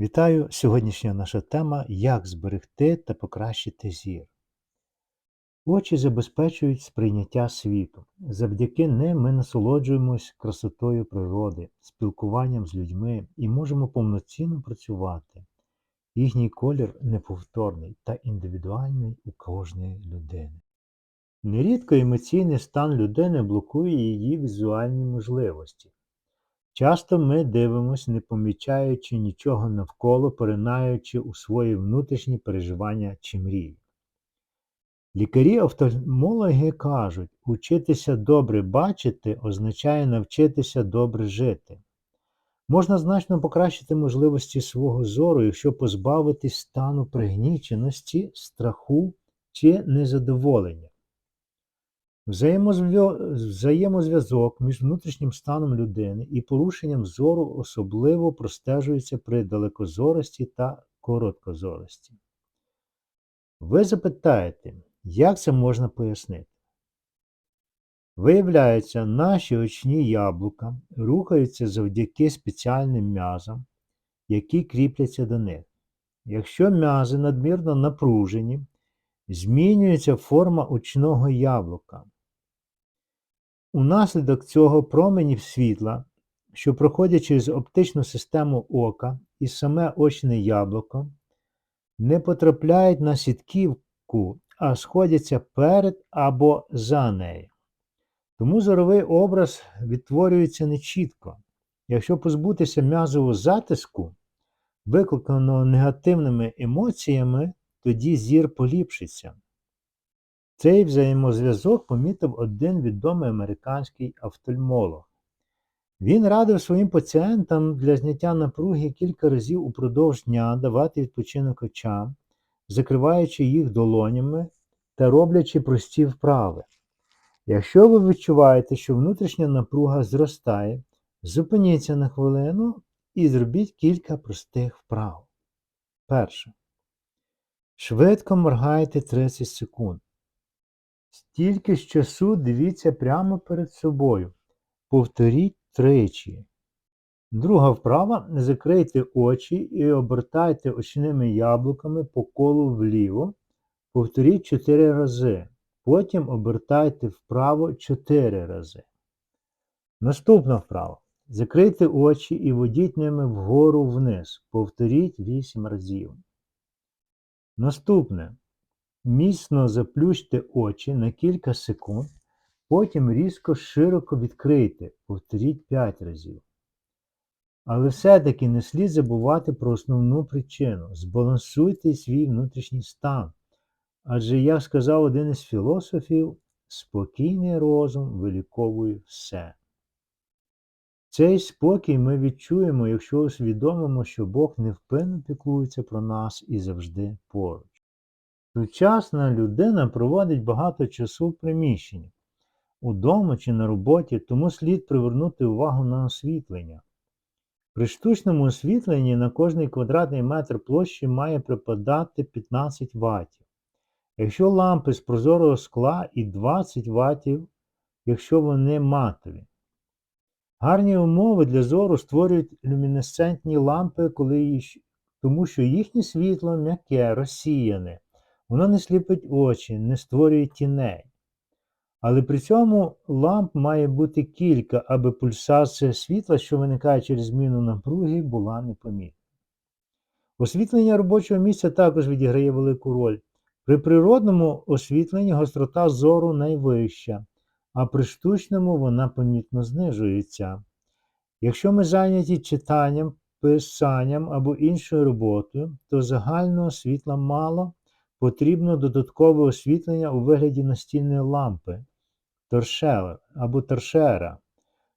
Вітаю! Сьогоднішня наша тема як зберегти та покращити зір. Очі забезпечують сприйняття світу. Завдяки ним ми насолоджуємось красотою природи, спілкуванням з людьми і можемо повноцінно працювати. Їхній колір неповторний та індивідуальний у кожної людини. Нерідко емоційний стан людини блокує її візуальні можливості. Часто ми дивимося, не помічаючи нічого навколо, поринаючи у свої внутрішні переживання чи мрії. Лікарі-офтальмологи кажуть, учитися добре бачити означає навчитися добре жити. Можна значно покращити можливості свого зору, якщо позбавитись стану пригніченості, страху чи незадоволення. Взаємозв'язок між внутрішнім станом людини і порушенням зору особливо простежується при далекозорості та короткозорості. Ви запитаєте, як це можна пояснити? Виявляється, наші очні яблука рухаються завдяки спеціальним м'язам, які кріпляться до них. Якщо м'язи надмірно напружені, змінюється форма очного яблука. Унаслідок цього променів світла, що проходять через оптичну систему ока і саме очне яблуко, не потрапляють на сітківку, а сходяться перед або за нею. Тому зоровий образ відтворюється нечітко. Якщо позбутися м'язового затиску, викликаного негативними емоціями, тоді зір поліпшиться. Цей взаємозв'язок помітив один відомий американський офтальмолог. Він радив своїм пацієнтам для зняття напруги кілька разів упродовж дня давати відпочинок очам, закриваючи їх долонями та роблячи прості вправи. Якщо ви відчуваєте, що внутрішня напруга зростає, зупиніться на хвилину і зробіть кілька простих вправ. Перше. Швидко моргайте 30 секунд. Стільки ж часу дивіться прямо перед собою. Повторіть тричі. Друга вправа закрийте очі і обертайте очними яблуками по колу вліво. Повторіть 4 рази. Потім обертайте вправо 4 рази. Наступна вправа. Закрийте очі і водіть ними вгору вниз. Повторіть 8 разів. Наступне. Міцно заплющте очі на кілька секунд, потім різко широко відкрийте, повторіть 5 разів. Але все-таки не слід забувати про основну причину. Збалансуйте свій внутрішній стан. Адже, як сказав один із філософів, спокійний розум виліковує все. Цей спокій ми відчуємо, якщо усвідомимо, що Бог невпинно піклується про нас і завжди поруч. Сучасна людина проводить багато часу в приміщенні, удома чи на роботі, тому слід привернути увагу на освітлення. При штучному освітленні на кожний квадратний метр площі має припадати 15 Вт. Якщо лампи з прозорого скла і 20 Вт, якщо вони матові. Гарні умови для зору створюють люмінесцентні лампи, коли... тому що їхнє світло м'яке, розсіяне. Воно не сліпить очі, не створює тіней. Але при цьому ламп має бути кілька, аби пульсація світла, що виникає через зміну напруги, була непомітна. Освітлення робочого місця також відіграє велику роль. При природному освітленні гострота зору найвища, а при штучному вона помітно знижується. Якщо ми зайняті читанням, писанням або іншою роботою, то загального світла мало, Потрібно додаткове освітлення у вигляді настільної лампи торшера або торшера.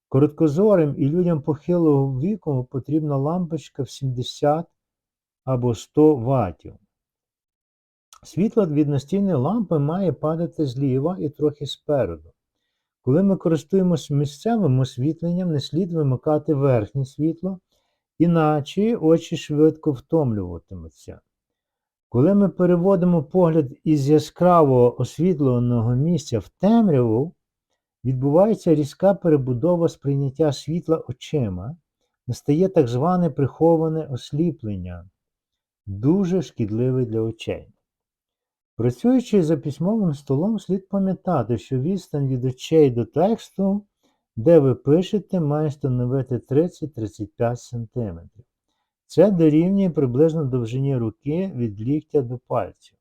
Короткозорим і людям похилого віку потрібна лампочка в 70 або 100 Вт. Світло від настільної лампи має падати зліва і трохи спереду. Коли ми користуємося місцевим освітленням, не слід вимикати верхнє світло, іначе очі швидко втомлюватимуться. Коли ми переводимо погляд із яскраво освітленого місця в темряву, відбувається різка перебудова сприйняття світла очима, настає так зване приховане осліплення, дуже шкідливе для очей. Працюючи за письмовим столом, слід пам'ятати, що відстань від очей до тексту, де ви пишете, має становити 30-35 см. Це дорівнює приблизно довжині руки від ліктя до пальців.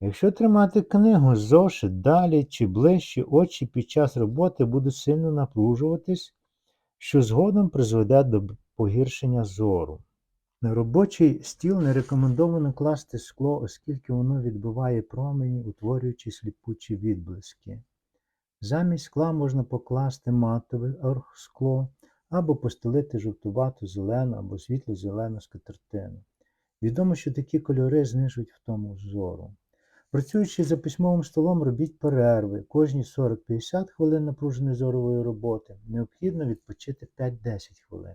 Якщо тримати книгу зошит далі чи ближче, очі під час роботи будуть сильно напружуватись, що згодом призведе до погіршення зору. На робочий стіл не рекомендовано класти скло, оскільки воно відбиває промені, утворюючи сліпучі відблиски. Замість скла можна покласти матове оргскло або постелити жовтувату зелену або світло-зелену скатертину. Відомо, що такі кольори знижують втому зору. Працюючи за письмовим столом, робіть перерви. Кожні 40-50 хвилин напруженої зорової роботи необхідно відпочити 5-10 хвилин.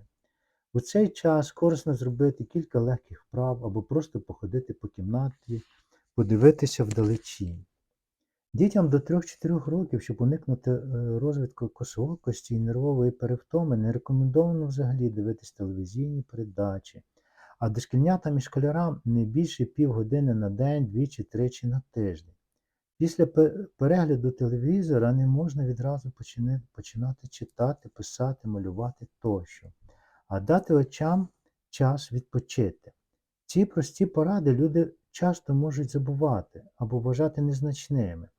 У цей час корисно зробити кілька легких вправ або просто походити по кімнаті, подивитися вдалечінь. Дітям до 3-4 років, щоб уникнути е, розвитку косоокості і нервової перевтоми, не рекомендовано взагалі дивитись телевізійні передачі, а дошкільнятам і школярам не більше півгодини на день, двічі-тричі на тиждень. Після перегляду телевізора не можна відразу починати читати, писати, малювати тощо, а дати очам час відпочити. Ці прості поради люди часто можуть забувати або вважати незначними.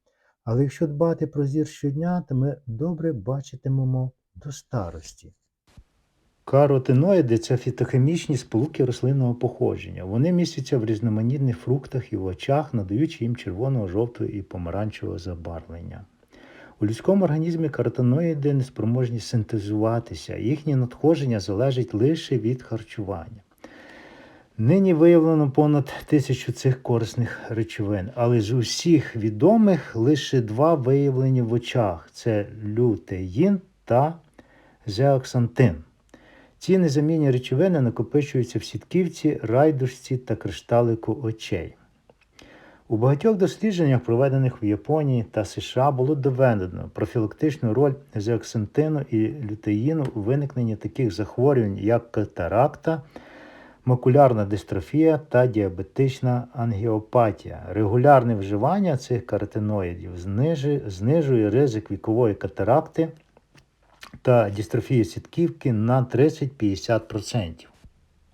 Але якщо дбати про зір щодня, то ми добре бачитимемо до старості. Каротиноїди це фітохімічні сполуки рослинного походження. Вони містяться в різноманітних фруктах і овочах, надаючи їм червоного, жовтого і помаранчевого забарвлення. У людському організмі каротиноїди неспроможні синтезуватися, їхнє надходження залежить лише від харчування. Нині виявлено понад тисячу цих корисних речовин, але з усіх відомих лише два виявлені в очах: це лютеїн та зеоксантин. Ці незамінні речовини накопичуються в сітківці, райдушці та кришталику очей. У багатьох дослідженнях, проведених в Японії та США, було доведено профілактичну роль зеоксантину і лютеїну у виникненні таких захворювань, як катаракта, макулярна дистрофія та діабетична ангіопатія. Регулярне вживання цих каротиноїдів знижує, ризик вікової катаракти та дистрофії сітківки на 30-50%.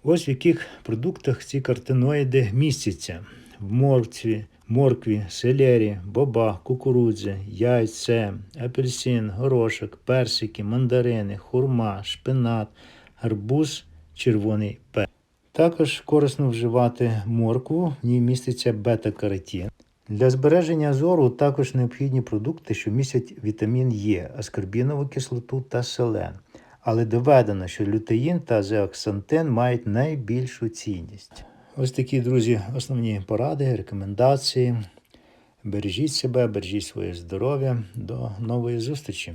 Ось в яких продуктах ці каротиноїди містяться: в моркві, моркві, селері, бобах, кукурудзі, яйце, апельсин, горошок, персики, мандарини, хурма, шпинат, гарбуз, червоний перець. Також корисно вживати моркву, в ній міститься бета-каротин. Для збереження зору також необхідні продукти, що містять вітамін Е, аскорбінову кислоту та селен. Але доведено, що лютеїн та зеоксантин мають найбільшу цінність. Ось такі, друзі, основні поради, рекомендації. Бережіть себе, бережіть своє здоров'я. До нової зустрічі!